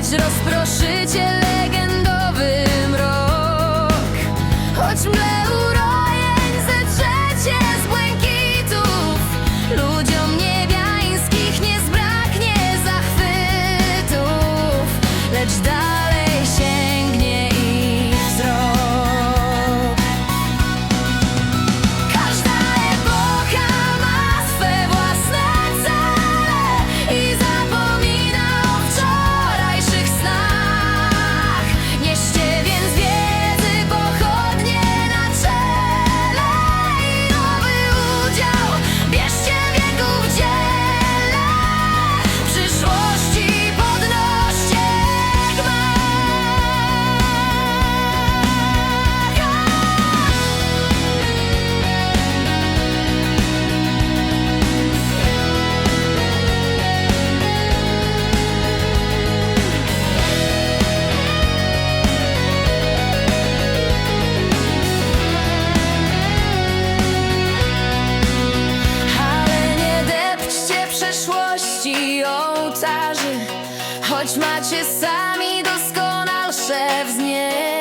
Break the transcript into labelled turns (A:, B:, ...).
A: Choć rozproszycie legendowy mrok Choć mgle Choć macie sami doskonalsze z niej.